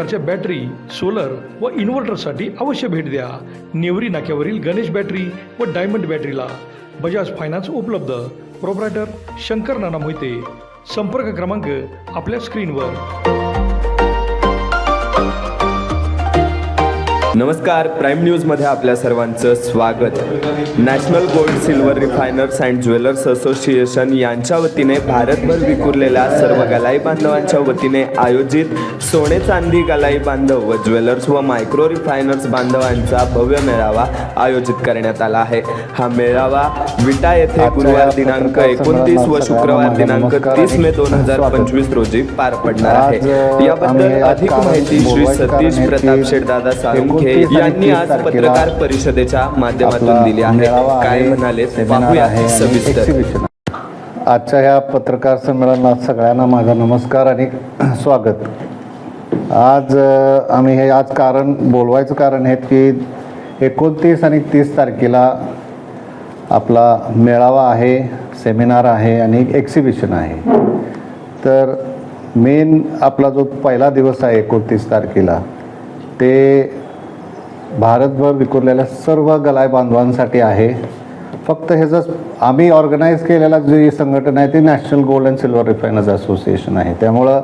प्रकारच्या battery solar व इन्व्हर्टरसाठी अवश्य भेट द्या. नेवरी नाक्यावरील गणेश बॅटरी व डायमंड बॅटरीला बजाज फायनान्स उपलब्ध. प्रोप्रायटर शंकर नाना मोहिते. संपर्क क्रमांक आपल्या स्क्रीनवर. नमस्कार. प्राईम न्यूजमध्ये आपल्या सर्वांचं स्वागत. National gold silver refiners and jewellers association यांच्या वतीने भारतभर विखुरलेल्या सर्व गलाई बांधवांच्या वतीने आयोजित सोने चांदी गलाई बांधव व ज्वेलर्स व मायक्रो रिफायनर्स बांधवांचा भव्य मेळावा आयोजित करण्यात आला आहे. हा मेळावा विटा येथे गुरुवार दिनांक एकोणतीस व शुक्रवार दिनांक तीस मे दोन हजार पंचवीस रोजी पार पडणार आहे. याबद्दल अधिक माहिती श्री सतीश प्रताप शेठदादा साळुंखे यांनी आज पत्रकार परिषदेच्या माध्यमातून दिली आहे. काय म्हणाले पाहूया सविस्तर. आजच्या ह्या पत्रकार संमेलनात सगळ्यांना माझा नमस्कार आणि स्वागत. आज अ, आम्ही हे आज कारण बोलवायचं कारण हे की एकोणतीस आणि तीस तारखेला आपला मेळावा आहे सेमिनार आहे आणि एक एक्झिबिशन आहे. तर मेन आपला जो पहिला दिवस आहे एकोणतीस तारखेला ते भारतभर विखुरलेल्या सर्व गलाय बांधवांसाठी आहे. फक्त ह्याचं आम्ही ऑर्गनाईज केलेला जी संघटना आहे ती national gold and silver refiners association आहे. त्यामुळं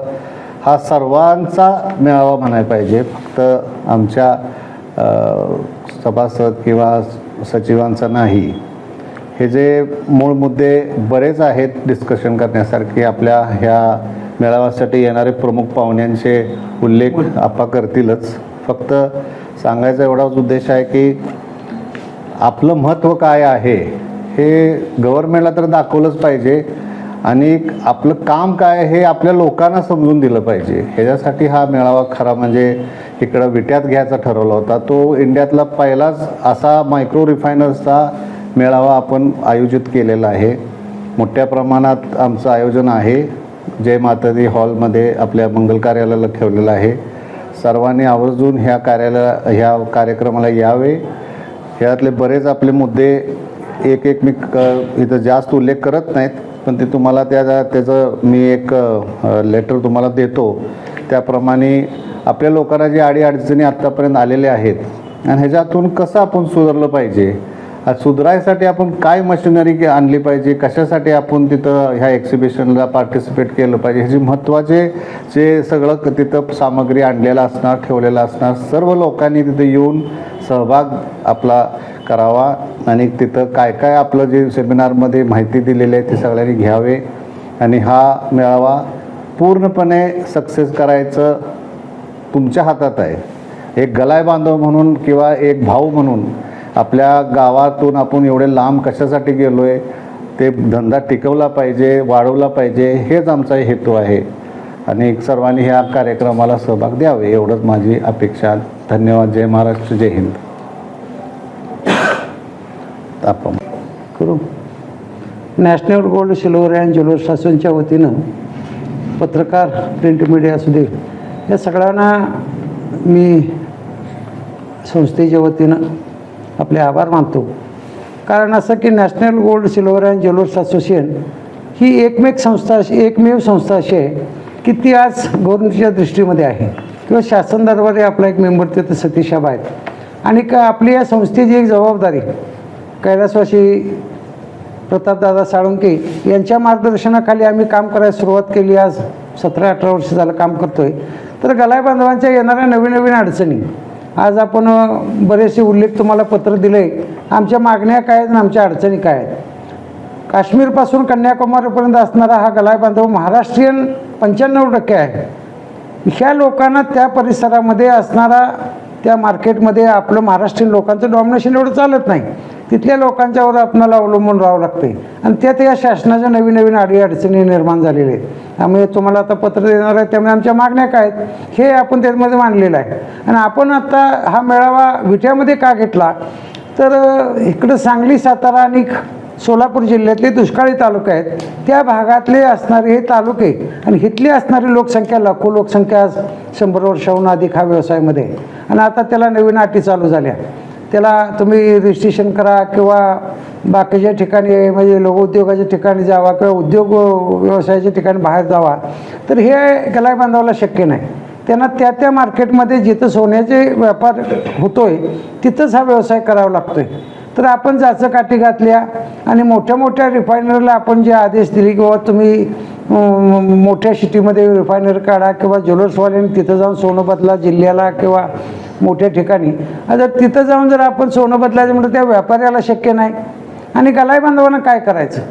हा सर्वांचा मेळावा म्हणायला पाहिजे. फक्त आमच्या सभासद किंवा सचिवांचा नाही. हे जे मूळ मुद्दे बरेच आहेत डिस्कशन करण्यासारखे आपल्या ह्या मेळाव्यासाठी येणारे प्रमुख पाहुण्यांचे उल्लेख आपा करतीलच. फक्त सांगायचा एवढाच उद्देश आहे की आपलं महत्त्व काय आहे हे गव्हर्नमेंटला तर दाखवलंच पाहिजे आणि आपलं काम काय हे आपल्या लोकांना समजून दिलं पाहिजे. ह्याच्यासाठी हा मेळावा खरा म्हणजे इकडं विट्यात घ्यायचा ठरवला होता. तो इंडियातला पहिलाच असा मायक्रो रिफायनर्सचा मेळावा आपण आयोजित केलेला आहे. मोठ्या प्रमाणात आमचं आयोजन आहे. जय मातादी हॉलमध्ये आपल्या मंगल कार्यालयाला ठेवलेलं आहे. सर्वांनी आवर्जून ह्या कार्यालया ह्या कार्यक्रमाला यावे. ह्यातले बरेच आपले मुद्दे एक एक मी क इथं जास्त उल्लेख करत नाहीत पण ते तुम्हाला त्या त्याचं मी एक लेटर तुम्हाला देतो. त्याप्रमाणे आपल्या लोकांना जे अडीअडचणी आत्तापर्यंत आलेल्या आहेत आणि ह्याच्यातून कसं आपण सुधारलं पाहिजे? सुधारायसाठी आपण काय मशिनरी आणली पाहिजे? कशासाठी आपण तिथं ह्या एक्झिबिशनला पार्टिसिपेट केलं पाहिजे? ह्याची महत्त्वाचे जे सगळं क- तिथं सामग्री आणलेलं असणार ठेवलेलं असणार सर्व लोकांनी तिथं येऊन सहभाग आपला करावा आणि तिथं काय काय आपलं जे सेमिनारमध्ये माहिती दिलेली आहे ती सगळ्यांनी घ्यावे आणि हा मेळावा पूर्णपणे सक्सेस करायचं तुमच्या हातात आहे. एक गलाय बांधव म्हणून किंवा एक भाऊ म्हणून आपल्या गावातून आपण एवढे लांब कशासाठी गेलो आहे ते धंदा टिकवला पाहिजे वाढवला पाहिजे हेच आमचा हेतू आहे. आणि सर्वांनी ह्या कार्यक्रमाला सहभाग द्यावे एवढंच माझी अपेक्षा. धन्यवाद जय महाराष्ट्र जय हिंद. आपण करू. National gold silver and jewellers असोसिएशनच्या वतीनं पत्रकार प्रिंट मीडिया असू दे या सगळ्यांना मी संस्थेच्या वतीनं आपले आभार मानतो. कारण असं की national gold silver and jewellers association ही एकमेक संस्था अशी एकमेव संस्था अशी आहे की ती आज गव्हर्नमेंटच्या दृष्टीमध्ये आहे. किंवा शासन दरबारी आपला एक मेंबर तिथं सतीशाबा आहेत. आणि का आपली या संस्थेची एक जबाबदारी कैलासवासी प्रतापदादा साळुंके यांच्या मार्गदर्शनाखाली आम्ही काम करायला सुरुवात केली आज सतरा अठरा वर्ष झालं काम करतोय. तर गलाय बांधवांच्या येणाऱ्या नवीन नवीन अडचणी आज आपण बरेचसे उल्लेख तुम्हाला पत्र दिले आमच्या मागण्या काय आहेत आणि आमच्या अडचणी काय आहेत? काश्मीरपासून कन्याकुमारीपर्यंत असणारा हा गलाय बांधव महाराष्ट्रीयन पंच्याण्णव टक्के आहे. ह्या लोकांना त्या परिसरामध्ये असणारा त्या मार्केटमध्ये आपलं महाराष्ट्रीयन लोकांचं डॉमिनेशन एवढं चालत नाही. तिथल्या लोकांच्यावर आपणाला अवलंबून राहावं लागते आणि त्यात या शासनाच्या नवीन नवीन अडी अडचणी निर्माण झालेल्या आहेत. त्यामुळे तुम्हाला आता पत्र देणार आहे त्यामुळे आमच्या मागण्या काय आहेत हे आपण त्यामध्ये मांडलेलं आहे. आणि आपण आता हा मेळावा विट्यामध्ये का घेतला? तर इकडं सांगली सातारा आणि सोलापूर जिल्ह्यातले दुष्काळी तालुके आहेत. त्या भागातले असणारे हे तालुके आणि इथली असणारी लोकसंख्या लाखो लोकसंख्या शंभर वर्षाहून अधिक हा व्यवसायामध्ये आणि आता त्याला नवीन अटी चालू झाल्या. त्याला तुम्ही रजिस्ट्रेशन करा किंवा बाकीच्या ठिकाणी म्हणजे लघुउद्योगाच्या ठिकाणी जावा किंवा उद्योग व्यवसायाच्या ठिकाणी बाहेर जावा तर हे गलाय बांधवाला शक्य नाही. त्यांना त्या त्या मार्केटमध्ये जिथं सोन्याचे व्यापार होतोय तिथंच हा व्यवसाय करावा लागतोय. तर आपण जाचं काठी घातल्या आणि मोठ्या मोठ्या रिफायनरला आपण जे आदेश दिले किंवा तुम्ही मोठ्या सिटीमध्ये रिफायनर काढा किंवा ज्वेलर्सवाल्यांनी तिथं जाऊन सोनं बदला जिल्ह्याला किंवा मोठ्या ठिकाणी. आता तिथं जाऊन जर आपण सोनं बदलायचं म्हटलं त्या व्यापाऱ्याला शक्य नाही. आणि गलाई बांधवांना काय करायचं?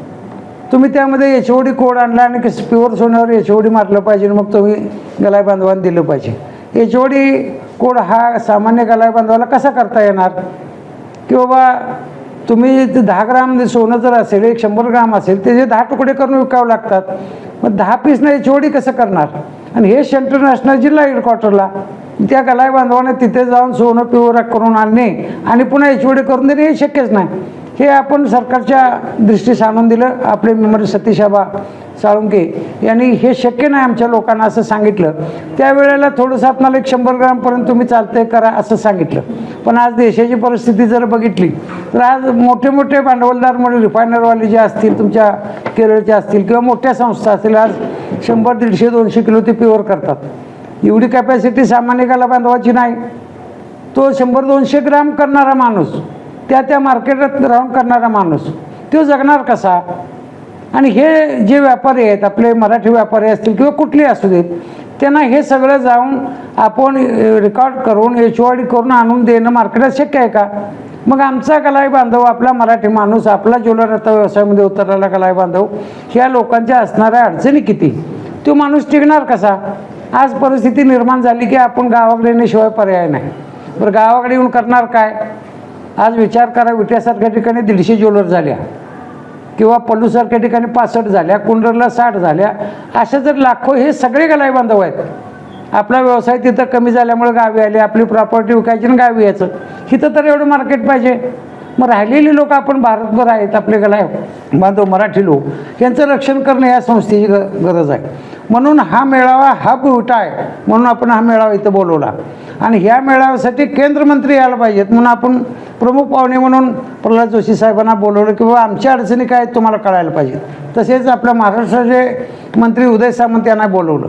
तुम्ही त्यामध्ये एच ओ डी कोड आणला आणि प्युअर सोन्यावर एच ओ डी मारलं पाहिजे आणि मग तुम्ही गलाई बांधवांना दिलं पाहिजे. एच ओ डी कोड हा सामान्य गलाई बांधवाला कसा करता येणार? की बाबा तुम्ही ते दहा ग्राम सोनं जर असेल एक शंभर ग्राम असेल त्याचे दहा तुकडे करून विकावं लागतात. मग दहा पीसनं एच ओ डी कसं करणार? आणि हे सेंटर नॅशनल जिल्हा हेडक्वार्टरला त्या गलाय बांधवाने तिथे जाऊन सोनं पिवरा करून आणणे आणि पुन्हा एच ओ डी करून देणे हे शक्यच नाही. हे आपण सरकारच्या दृष्टीस आणून दिलं. आपले मेंबर सतीशाबा साळुंके यांनी हे शक्य नाही आमच्या लोकांना असं सांगितलं. त्यावेळेला थोडंसं आपणाला एक शंभर ग्रामपर्यंत तुम्ही चालतंय करा असं सांगितलं. पण आज देशाची परिस्थिती जर बघितली तर आज मोठे मोठे भांडवलदार म्हणजे रिफायनरवाले जे असतील तुमच्या केरळचे असतील किंवा मोठ्या संस्था असतील आज शंभर दीडशे दोनशे किलो ते प्युअर करतात. एवढी कॅपॅसिटी सामान्य गाला बांधवाची नाही. तो शंभर दोनशे ग्राम करणारा माणूस त्या त्या मार्केटात राहून करणारा माणूस. तो जगणार कसा? आणि हे जे व्यापारी आहेत आपले मराठी व्यापारी असतील किंवा कुठले असू देत त्यांना हे सगळं जाऊन आपण रेकॉर्ड करून एच डी करून आणून देणं मार्केटात शक्य आहे का? मग आमचा कलाई बांधव आपला मराठी माणूस आपला ज्वेलर आता व्यवसायामध्ये उतरलेला कलाई बांधव ह्या लोकांच्या असणाऱ्या अडचणी किती? तो माणूस टिकणार कसा? आज परिस्थिती निर्माण झाली की आपण गावाकडे येण्याशिवाय पर्याय नाही. बरं गावाकडे येऊन करणार काय? आज विचार करा विट्यासारख्या ठिकाणी दीडशे ज्वेलर झाल्या. किंवा पल्लूसारख्या ठिकाणी पासष्ट झाल्या कुंडरला साठ झाल्या. अशा जर लाखो हे सगळे गलाई बांधव आहेत. आपला व्यवसाय तिथं कमी झाल्यामुळे गावी आले आपली प्रॉपर्टी विकायची आणि गावी यायचं. इथं तर एवढं मार्केट पाहिजे. मग राहिलेली लोक आपण भारतभर आहेत आपले गला बांधव मराठी लोक यांचं रक्षण करणं या संस्थेची ग गरज आहे. म्हणून हा मेळावा हा बिवटा आहे म्हणून आपण हा मेळावा इथं बोलवला. आणि ह्या मेळाव्यासाठी केंद्रमंत्री यायला पाहिजेत म्हणून आपण प्रमुख पाहुणे म्हणून प्रल्हाद जोशी साहेबांना बोलवलं की बाबा आमच्या अडचणी काय आहेत तुम्हाला कळायला पाहिजे तसेच आपल्या महाराष्ट्राचे मंत्री उदय सामंत यांना बोलवलं.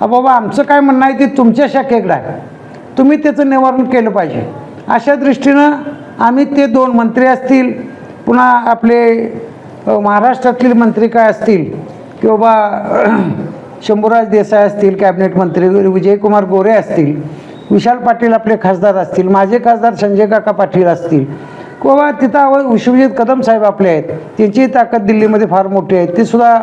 बाबा आमचं काय म्हणणं आहे ते तुमच्या शाखेकडे आहे. तुम्ही त्याचं निवारण केलं पाहिजे. अशा दृष्टीनं आम्ही ते दोन मंत्री असतील पुन्हा आपले महाराष्ट्रातील मंत्री काय असतील किंवा बा शंभूराज देसाई असतील कॅबिनेट मंत्री विजयकुमार गोरे असतील विशाल पाटील आपले खासदार असतील माझे खासदार संजय काका पाटील असतील किंवा तिथं विश्वजित कदम साहेब आपले आहेत. त्यांची ताकद दिल्लीमध्ये फार मोठी आहे. ते सुद्धा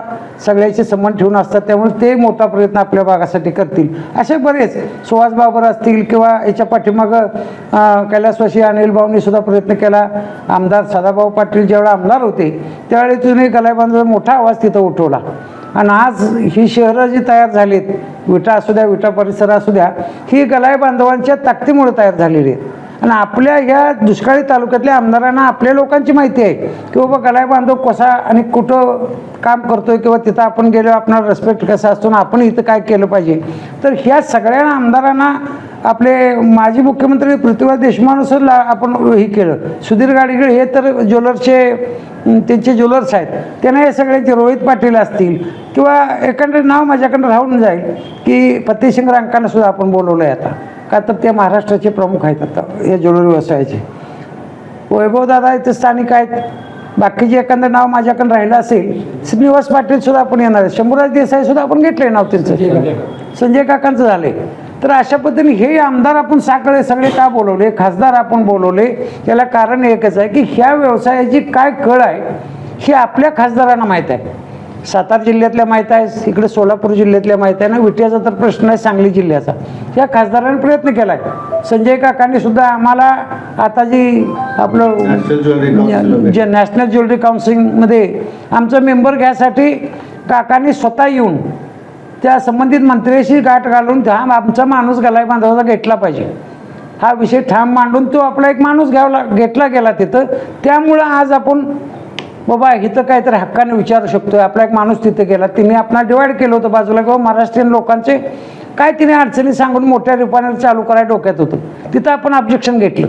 सगळ्याचे संबंध ठेवून असतात. त्यामुळे ते मोठा प्रयत्न आपल्या भागासाठी करतील. असे बरेच सुहास बाबर असतील किंवा याच्या पाठीमागं कैलासवाशी कैलासवासी अनिल भाऊंनी सुद्धा प्रयत्न केला. आमदार सदाभाऊ पाटील ज्यावेळेला आमदार होते त्यावेळी तुम्ही गलायबांधचा मोठा आवाज तिथं उठवला. आणि आज ही शहरं जी तयार झालीत विटा असू द्या विटा परिसर असू द्या ही गलाई बांधवांच्या ताकदीमुळे तयार झालेली आहेत. आणि आपल्या ह्या दुष्काळी तालुक्यातल्या आमदारांना आपल्या लोकांची माहिती आहे की बाबा गलाय बांधव कसा आणि कुठं काम करतोय किंवा तिथं आपण गेलो आपला रेस्पेक्ट कसा असतो ना आपण इथं काय केलं पाहिजे. तर ह्या सगळ्या आमदारांना आपले माजी मुख्यमंत्री पृथ्वीराज देशमुखांना आपण हे केलं. सुधीर गाडगीळ हे तर ज्वेलर्सचे त्यांचे ज्वेलर्स आहेत. त्यांना हे सगळ्यांचे रोहित पाटील असतील किंवा एकंदरीत नाव माझ्याकडं राहून जाईल की फतेसिंग रांकांना सुद्धा आपण बोलवलं आहे आता. का तर ते महाराष्ट्राचे प्रमुख आहेत आता या ज्वेलरी व्यवसायाचे वैभव दादा इथे स्थानिक आहेत. बाकीचे एखादं नाव माझ्याकडे राहिलं असेल श्रीनिवास पाटील सुद्धा आपण येणार आहे शंभूराज देसाई सुद्धा आपण घेतले नाव त्यांचं. संजय काकांचं झाले. तर अशा पद्धतीने हे आमदार आपण साकडे सगळे का बोलवले? खासदार आपण बोलवले. याला कारण एकच आहे की ह्या व्यवसायाची काय कळ आहे हे आपल्या खासदारांना माहीत आहे. सातारा जिल्ह्यातल्या माहीत आहे इकडे सोलापूर जिल्ह्यातल्या माहीत आहे ना विट्याचा तर प्रश्न आहे सांगली जिल्ह्याचा. या खासदारांनी प्रयत्न केला आहे संजय काकांनी सुद्धा आम्हाला आता जी आपलं जे नॅशनल ज्वेलरी काउन्सिलमध्ये आमचं मेंबर घ्यासाठी काकांनी स्वतः येऊन त्या संबंधित मंत्र्याशी गाठ घालून ठाम आमचा माणूस गलाई बांधवाचा घेतला पाहिजे. हा विषय ठाम मांडून तो आपला एक माणूस घ्यावला घेतला गेला तिथं. त्यामुळं आज आपण बाबा इथं काहीतरी हक्काने विचारू शकतो आपला एक माणूस तिथे गेला. तिने आपला डिवाईड केलं होतं बाजूला. किंवा महाराष्ट्रीयन लोकांचे काय तिने अडचणी सांगून मोठ्या रिफायनरी चालू करायला डोक्यात होतं. तिथं आपण ऑब्जेक्शन घेतलं.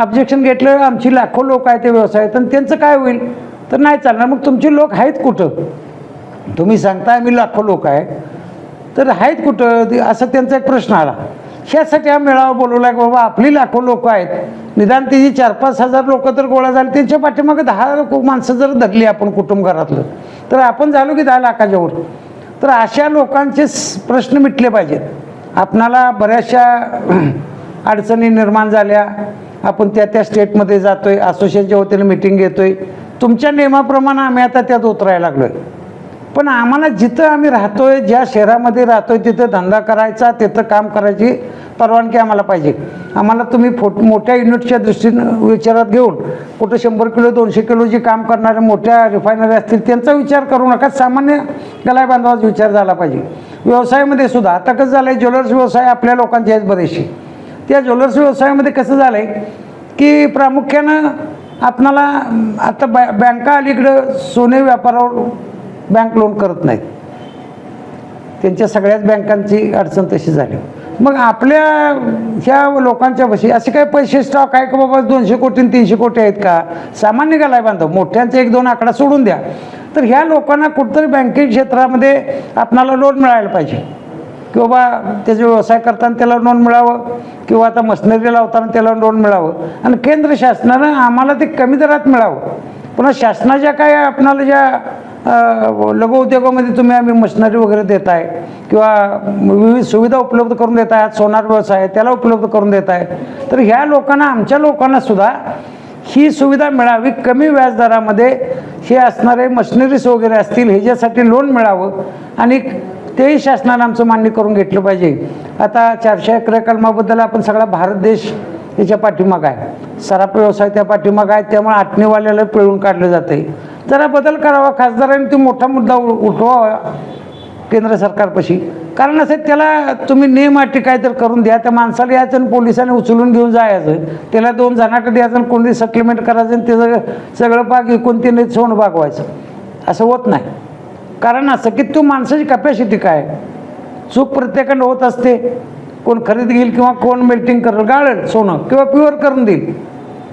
ऑब्जेक्शन घेतलं आमची लाखो लोक आहेत ते व्यवसायात आणि त्यांचं काय होईल? तर नाही चालणार. मग तुमचे लोक आहेत कुठं? तुम्ही सांगताय मी लाखो लोक आहे. तर आहेत कुठं? असं त्यांचा एक प्रश्न आला. ह्यासाठी हा मेळावा बोलवला की बाबा आपली लाखो लोक आहेत. निदान त्याची चार पाच हजार लोक तर गोळा झाली. त्यांच्या पाठीमागे दहा लोक माणसं जर धरली आपण कुटुंब घरातलं तर आपण झालो की दहा लाखाच्यावर. तर अशा लोकांचे प्रश्न मिटले पाहिजेत. आपणाला बऱ्याचशा अडचणी निर्माण झाल्या. आपण त्या त्या स्टेटमध्ये जातोय. असोसिएशनच्या वतीने मिटिंग घेतोय. तुमच्या नियमाप्रमाणे आम्ही आता त्यात उतरायला लागलोय. पण आम्हाला जिथं आम्ही राहतोय ज्या शहरामध्ये राहतोय तिथं धंदा करायचा तिथं काम करायची परवानगी आम्हाला पाहिजे. आम्हाला तुम्ही फोट मोठ्या युनिटच्या दृष्टीनं विचारात घेऊन कुठं शंभर किलो दोनशे किलो जे काम करणाऱ्या मोठ्या रिफायनरी असतील त्यांचा विचार करू नका. सामान्य गलाय बांधवाचा विचार झाला पाहिजे. व्यवसायामध्ये सुद्धा आता कसं झालं आहे ज्वेलर्स व्यवसाय आपल्या लोकांचे आहेत बरेचसे. त्या ज्वेलर्स व्यवसायामध्ये कसं झालं आहे की प्रामुख्यानं आपणाला आता बॅ बँका अलीकडं सोने व्यापारावर बँक लोन करत नाहीत. त्यांच्या सगळ्याच बँकांची अडचण तशी झाली. मग आपल्या ह्या लोकांच्या बशी असे काही पैसे स्टॉक आहे का बाबा? दोनशे कोटी आणि तीनशे कोटी आहेत का? सामान्य गलाय बांधव. मोठ्यांचा एक दोन आकडा सोडून द्या. तर ह्या लोकांना कुठंतरी बँकिंग क्षेत्रामध्ये आपणाला लोन मिळायला पाहिजे. की बाबा त्याचे व्यवसाय करताना त्याला लोन मिळावं. किंवा आता मशिनरी लावताना त्याला लोन मिळावं. आणि केंद्र शासनानं आम्हाला ते कमी दरात मिळावं. पुन्हा शासनाच्या काय आपणाला ज्या लघुउद्योगामध्ये लघु उद्योगामध्ये तुम्ही आम्ही मशिनरी वगैरे देत आहे किंवा विविध सुविधा उपलब्ध करून देत आहात सोनार व्यवसाय त्याला उपलब्ध करून देत आहे. तर ह्या लोकांना आमच्या लोकांना सुद्धा ही सुविधा मिळावी कमी व्याजदरामध्ये हे असणारे मशिनरीज वगैरे असतील ह्याच्यासाठी लोन मिळावं आणि तेही शासनानं आमचं मान्य करून घेतलं पाहिजे. आता चारशे अकरा कलमाबद्दल आपण सगळा भारत देश याच्या पाठीमाग आहे. सराप व्यवसाय त्या पाठीमाग आहे त्यामुळे आटणीवाल्याला पिळून काढलं जाते जरा बदल करावा खासदारांनी तो मोठा मुद्दा उ- उठवावा केंद्र सरकारपाशी. कारण असं त्याला तुम्ही नियम अटी काय तर करून द्या त्या माणसाला यायचं आणि पोलिसांनी उचलून घेऊन जायचं. त्याला दोन जणाकडे द्यायचं आणि कोणती सप्लिमेंट करायचं आणि त्याचं सगळं बाग विकून तिने सोनं भागवायचं असं होत नाही. कारण असं की तू माणसाची कपॅसिटी काय? चूक प्रत्येकानं होत असते. कोण खरेदी घेईल किंवा कोण मेल्टिंग करेल गाळेल सोनं किंवा प्युअर करून देईल.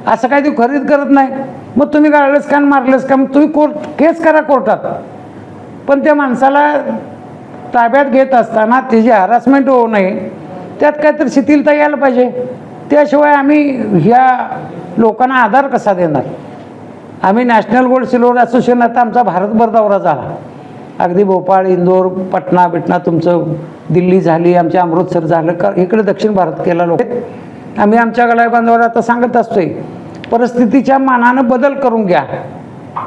असं काही ते खरेदी करत नाही. मग तुम्ही गाळलंच का मारलंस मारलंच का? मग तुम्ही कोर्ट केस करा कोर्टात. पण त्या माणसाला ताब्यात घेत असताना त्याची हरासमेंट होऊ नये त्यात काहीतरी शिथिलता यायला पाहिजे. त्याशिवाय आम्ही ह्या लोकांना आधार कसा देणार? आम्ही नॅशनल गोल्ड सिल्वर असोसिएशन आता आमचा भारतभर दौरा झाला. अगदी भोपाळ इंदोर पटना बिटना तुमचं दिल्ली झाली आमच्या अमृतसर झालं का इकडे दक्षिण भारत केला लोक. आम्ही आमच्या गलाय बांधवाला आता सांगत असतोय परिस्थितीच्या मानानं बदल करून घ्या.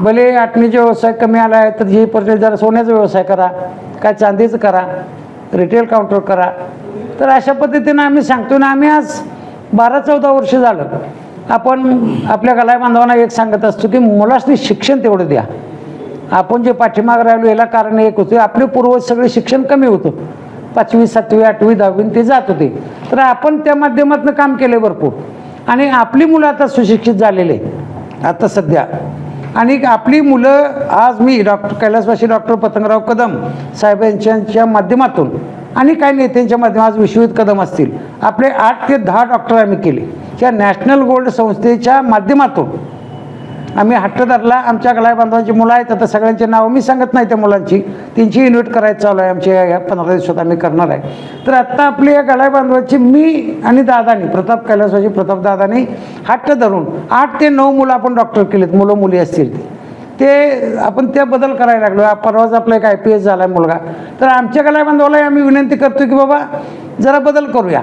भले आटणीचा व्यवसाय कमी आला आहे तर हे पर्सेंट जरा सोन्याचा व्यवसाय करा काय चांदीचं करा रिटेल काउंटर करा. तर अशा पद्धतीनं आम्ही सांगतो ना आम्ही आज बारा चौदा वर्ष झालं. आपण आपल्या गलाय बांधवांना एक सांगत असतो की मुलासनी शिक्षण तेवढं द्या. आपण जे पाठीमाग राहिलो याला कारण एक होते आपले पूर्वज सगळे शिक्षण कमी होतं. पाचवी सातवी आठवी दहावी ते जात होते. तर आपण त्या माध्यमातून काम केले भरपूर. आणि आपली मुलं आता सुशिक्षित झालेले आता सध्या. आणि आपली मुलं आज मी डॉक्टर कैलासवासी डॉक्टर पतंगराव कदम साहेब यांच्या माध्यमातून आणि काही नेत्यांच्या माध्यमात आज कदम असतील आपले आठ ते दहा डॉक्टर आम्ही केले. त्या नॅशनल गोल्ड संस्थेच्या माध्यमातून आम्ही हट्ट धरला आमच्या गलाय बांधवांची मुलं आहेत आता सगळ्यांची नावं मी सांगत नाही त्या मुलांची. त्यांची युनिट करायचं चालू आहे आमच्या या पंधरा दिवसात आम्ही करणार आहे. तर आत्ता आपली या गलाय बांधवाची मी आणि दादानी प्रताप कैलासवाची प्रताप दादानी हट्ट धरून आठ ते नऊ मुलं आपण डॉक्टर केलेत मुलं मुली असतील. ते ते आपण त्या बदल करायला लागलो. परवाच आपला एक आय पी एस झाला आहे मुलगा. तर आमच्या कला आम्ही विनंती करतो की बाबा जरा बदल करूया.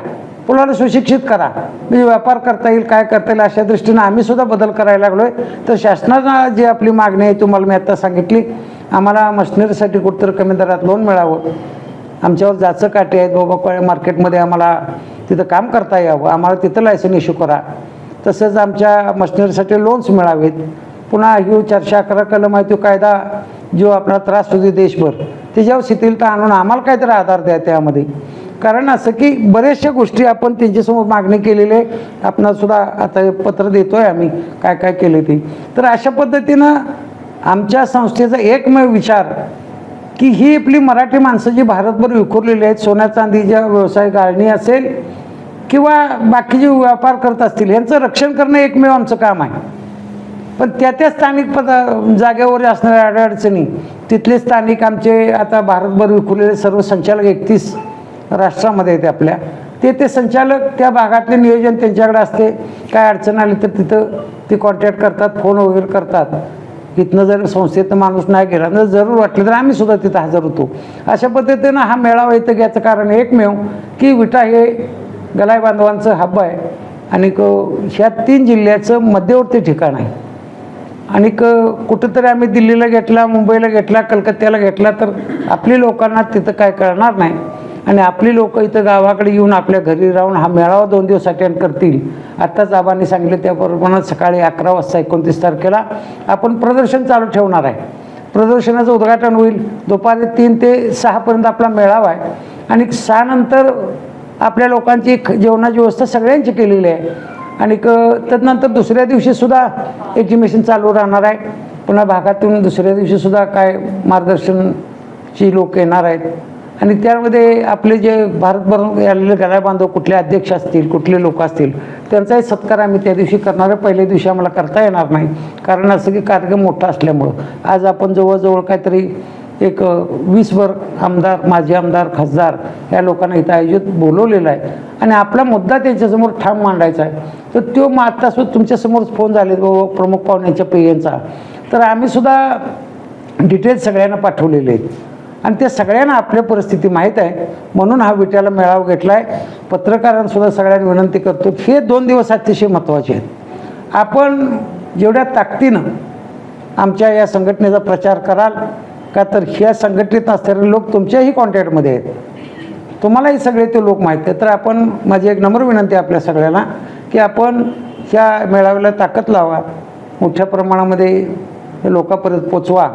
मुलाला सुशिक्षित करा. म्हणजे व्यापार करता येईल काय करता येईल अशा दृष्टीनं आम्ही सुद्धा बदल करायला लागलो आहे तर शासनानं जी आपली मागणी आहे तुम्हाला मी आत्ता सांगितली आम्हाला मशिनरीसाठी कुठंतरी कमी दरात लोन मिळावं. आमच्यावर जाचं काटे आहेत बाबा को- मार्केटमध्ये आम्हाला तिथं काम करता यावं आम्हाला तिथं लायसन इश्यू करा. तसंच आमच्या मशिनरीसाठी लोन्स मिळावेत. पुन्हा ह्यो चारशे अकरा कलम आहे तो कायदा जो आपला त्रास होतो देशभर त्याच्यावर शिथिलता आणून आम्हाला काहीतरी आधार द्या त्यामध्ये. कारण असं की बऱ्याचशा गोष्टी आपण त्यांच्यासमोर मागणी केलेली आहे. आपणालासुद्धा आता हे पत्र देतोय आम्ही काय काय केले ते. तर अशा पद्धतीनं आमच्या संस्थेचा एकमेव विचार की ही आपली मराठी माणसं जी भारतभर विखुरलेली आहेत सोन्या चांदीच्या व्यवसाय गाळणी असेल किंवा बाकीचे व्यापार करत असतील यांचं रक्षण करणं एकमेव आमचं काम आहे. पण त्या त्या स्थानिक पद जागेवर असणाऱ्या अडचणी तिथले स्थानिक आमचे आता भारतभर विखुरलेले सर्व संचालक एकतीस राष्ट्रामध्ये येते आपल्या. ते ते संचालक त्या भागातले नियोजन त्यांच्याकडे असते. काय अडचण आली तर तिथं ते कॉन्टॅक्ट करतात फोन वगैरे करतात. इथनं जर संस्थेतनं माणूस नाही गेला तर जरूर वाटलं तर आम्ही सुद्धा तिथं हजर होतो. अशा पद्धतीनं हा मेळावा इथं घ्यायचं कारण एकमेव की विटा हे गलाय बांधवांचं हब आहे. आणि क- ह्या तीन जिल्ह्याचं मध्यवर्ती ठिकाण आहे. आणि क कुठंतरी आम्ही दिल्लीला घेतला मुंबईला घेतला कलकत्त्याला घेतला तर आपली लोकांना तिथं काय कळणार नाही. आणि आपली लोक इथं गावाकडे येऊन आपल्या घरी राहून हा मेळावा दोन दिवस अटेंड करतील. आत्ताच आबांनी सांगितलं त्याप्रमाणे सकाळी अकरा वाजता एकोणतीस तारखेला आपण प्रदर्शन चालू ठेवणार आहे. प्रदर्शनाचं उद्घाटन होईल. दुपारी तीन ते सहापर्यंत आपला मेळावा आहे. आणि सहानंतर आपल्या लोकांची जेवणाची व्यवस्था सगळ्यांची केलेली आहे. आणि क त्यानंतर दुसऱ्या दिवशीसुद्धा एक्झिबिशन चालू राहणार आहे. पुन्हा भागातून दुसऱ्या दिवशीसुद्धा काय मार्गदर्शनची लोक येणार आहेत. आणि त्यामध्ये आपले जे भारतभर आलेले गळा बांधव कुठले अध्यक्ष असतील कुठले लोक असतील त्यांचाही सत्कार आम्ही त्या दिवशी करणार आहे. पहिल्या दिवशी आम्हाला करता येणार नाही. कारण असं की कार्यक्रम मोठा असल्यामुळं. आज आपण जवळजवळ काहीतरी एक वीसभर आमदार माजी आमदार खासदार या लोकांना इथं आयोजित बोलवलेलं आहे. आणि आपला मुद्दा त्यांच्यासमोर ठाम मांडायचा आहे. तर तो मग आत्तासुद्धा तुमच्यासमोर फोन झाले बाबा प्रमुख पाहुण्यांच्या पेयांचा. तर आम्हीसुद्धा डिटेल्स सगळ्यांना पाठवलेले आहेत. आणि त्या सगळ्यांना आपल्या परिस्थिती माहीत आहे. म्हणून हा विट्याला मेळावा घेतला आहे पत्रकारांसुद्धा सगळ्यांना विनंती करतो हे दोन दिवस अतिशय महत्त्वाचे आहेत. आपण जेवढ्या ताकदीनं आमच्या या संघटनेचा प्रचार कराल का तर ह्या संघटनेत असणारे लोक तुमच्याही कॉन्टॅक्टमध्ये आहेत. तुम्हालाही सगळे ते लोक माहीत आहेत. तर आपण माझी एक नम्र विनंती आहे आपल्या सगळ्यांना की आपण ह्या मेळाव्याला ताकद लावा मोठ्या प्रमाणामध्ये लोकापर्यंत लोकांपर्यंत पोचवा.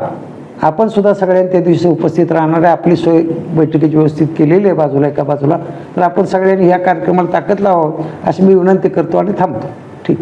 आपण सुद्धा सगळ्यांनी त्या दिवशी उपस्थित राहणार आहे. आपली सोय बैठकीची व्यवस्थित केलेली आहे बाजूला एका बाजूला. तर आपण सगळ्यांनी ह्या कार्यक्रमाला ताकद लावावं अशी मी विनंती करतो आणि थांबतो. ठीक.